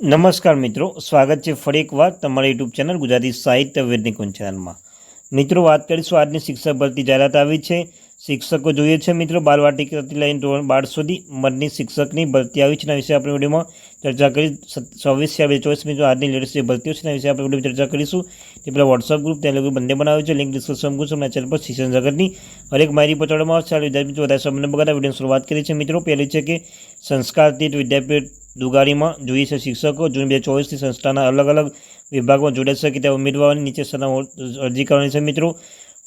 નમસ્કાર મિત્રો, સ્વાગત છે ફરી એકવાર તમારા યુટ્યુબ ચેનલ ગુજરાતી સાહિત્ય વેદનિકુંજ ચેનલમાં. મિત્રો, વાત કરીશું આજની શિક્ષક ભરતી જાહેરાત આવી છે. શિક્ષકો જોઈએ છે મિત્રો બાલવાટિકાથી લઈને ધોરણ બાર સુધી મનની શિક્ષકની ભરતી આવી છે. એના વિશે આપણે વિડીયોમાં ચર્ચા કરી. છવ્વીસ બે ચોવીસ મિત્રો, આજની લેટેસ્ટ જે ભરતીઓ છે, એના વિશે આપણે વીડિયો ચર્ચા કરીશું. તે પહેલાં વોટ્સઅપ ગ્રુપ ત્યાં લોકો બંને બનાવ્યું છે. લિંક ડિસ્કશન ગ્રુપ ના ચેનલ પર શિક્ષણ જગતની હરેક માહિતી પહોંચાડવામાં આવશે. ચાલો વિદ્યાર્થી મિત્રો, વધારે સમય બગાડતા વિડીયોની શરૂઆત કરી છે મિત્રો, પહેલી છે કે સંસ્કારતીત વિદ્યાપીઠ દુગારીમાં જોઈએ છે શિક્ષકો. જૂન બે ચોવીસથી સંસ્થાના અલગ અલગ વિભાગમાં જોડે શકે તે ઉમેદવારોની નીચે અરજી કરવાની છે મિત્રો.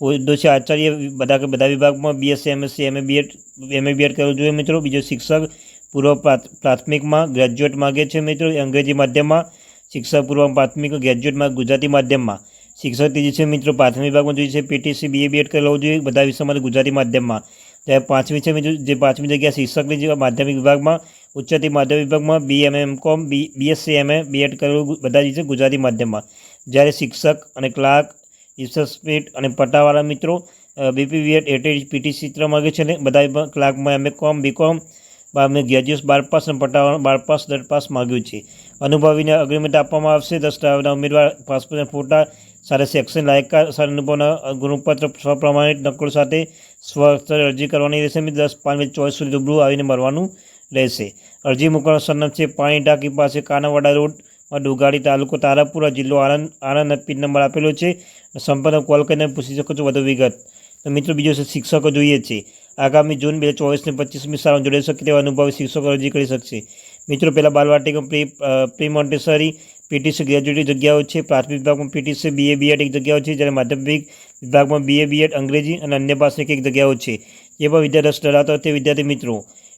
હોદ્દો છે, આચાર્ય બધા બધા વિભાગમાં BSc MSc MA BEd MA BEd કરવું જોઈએ મિત્રો. બીજો શિક્ષક પૂર્વ પ્રાથમિકમાં ગ્રેજ્યુએટ માગે છે મિત્રો. અંગ્રેજી માધ્યમમાં શિક્ષક પૂર્વ પ્રાથમિક ગ્રેજ્યુએટમાં ગુજરાતી માધ્યમમાં. શિક્ષક ત્રીજી છે મિત્રો, પ્રાથમિક વિભાગમાં જોઈએ છે. પીટીસી બીએ બીએડ કરવું જોઈએ. બધા વિષયમાં ગુજરાતી માધ્યમમાં. ત્યારે પાંચમી છે મિત્રો, જે પાંચમી જગ્યા શિક્ષકની જે માધ્યમિક વિભાગમાં, ઉચ્ચતર માધ્યમિક વિભાગમાં બી M M com B BSc MA BEd કરવું બધા જ છે ગુજરાતી માધ્યમમાં. જ્યારે શિક્ષક અને ક્લાર્ક ઇસસ્પીટ અને પટાવાળા મિત્રો બીપી વીએટ એટેડ પીટી ચિત્ર માગે છે ને બધા ક્લાર્કમાં એમએ કોમ બીકોમ અમે ગ્રેજ્યુએટ બાર પાસ અને પટાવાળા બાર પાસ, દસ પાસ માગ્યું છે. અનુભવીને અગ્રીમેન્ટ આપવામાં આવશે દસ ઉમેદવાર, પાસપોર્ટ ફોટા સારા સેક્શન લાયકા સારા અનુભવના ગુણપત્ર સ્વપ્રમાણિત નકલ સાથે સ્વ અરજી કરવાની રહેશે દસ પાંચ ચોવીસ સુધી રૂબરૂ આવીને મળવાનું રહેશે. અરજી મૂકવાનું સરનામ છે, પાણી ટાંકી પાસે કાનાવાડા રોડમાં ડુગાડી તાલુકો તારાપુરા જિલ્લો આણંદ આણંદ પિન નંબર આપેલો છે. સંપર્ક કોલ કરીને પૂછી શકો છો વધુ વિગત. તો મિત્રો, બીજો છે શિક્ષકો જોઈએ છે. આગામી જૂન બે ચોવીસને પચીસમી શાળા જોડાઈ શકે તેવા અનુભવી શિક્ષકો અરજી કરી શકશે. મિત્રો પહેલાં બાલવાટિકા pre pre Montessori, PTC graduate જગ્યાઓ છે. પ્રાથમિક વિભાગમાં પીટીસી બીએ બીએડ એક જગ્યાઓ છે, જ્યારે માધ્યમિક વિભાગમાં બીએ બીએડ અંગ્રેજી અને અન્ય પાસે એક જગ્યાઓ છે. જે પણ વિદ્યાર્થી રસ ધરાવતા તે વિદ્યાર્થી મિત્રો,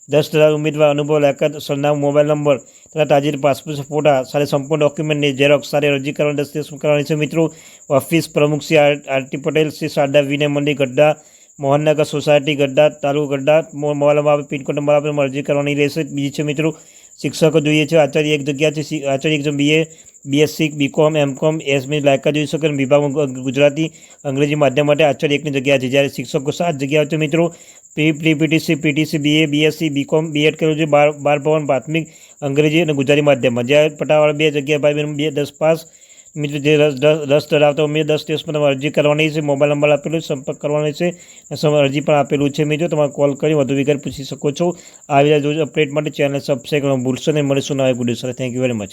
દસ ધરાવ ઉમેદવાર અનુભવ લાયકાત સરનામું, મોબાઈલ નંબર તથા તાજેતર પાસપોર્ટ ફોટા સાથે સંપૂર્ણ ડોક્યુમેન્ટની ઝેરોક્ષ સાથે અરજી કરવાની દસ્તાવેજ કરવાની છે મિત્રો? ઓફિસ પ્રમુખ શ્રી આરટી પટેલ, શ્રી શારદા વિનય મંડી ગઢડા, મોહનનગર સોસાયટી ગઢડા, તાલુકો Gadhada mobile number pincode number આપીને અરજી કરવાની રહેશે. બીજી છે મિત્રો શિક્ષકો જોઈએ છે, આચાર્ય એક જગ્યા છે આચાર્ય એક બીએ બીએસસી બીકોમ એમકોમ એસમી લાયકા જોઈ શકે વિભાગમાં ગુજરાતી, અંગ્રેજી માધ્યમ માટે આચાર્ય એકની જગ્યા છે. જ્યારે શિક્ષકો સાત જગ્યાઓ છે મિત્રો pre pre PTC PTC BA BSc BCom BEd કર્યું છે. બાર બાર ભવન પ્રાથમિક અંગ્રેજી અને ગુજરાતી માધ્યમમાં. જ્યારે પટાવાળા બે જગ્યા ભાઈ બહેન બે, દસ પાસ મિત્રો જે રસ રસ ધરાવતા મેં દસ દિવસમાં તમારે અરજી કરવાની છે, મોબાઈલ નંબર આપેલો છે, સંપર્ક કરવાનો છે અરજી પણ આપેલું છે મિત્રો. તમારે કોલ કરી વધુ વિગત પૂછી શકો છો. આવી રીતે અપડેટ માટે ચેનલ સબસ્ક્રાઈબ કરવાનું ભૂલશો નહીં. મળીશું નવા ગુડ સાથે. Thank you very much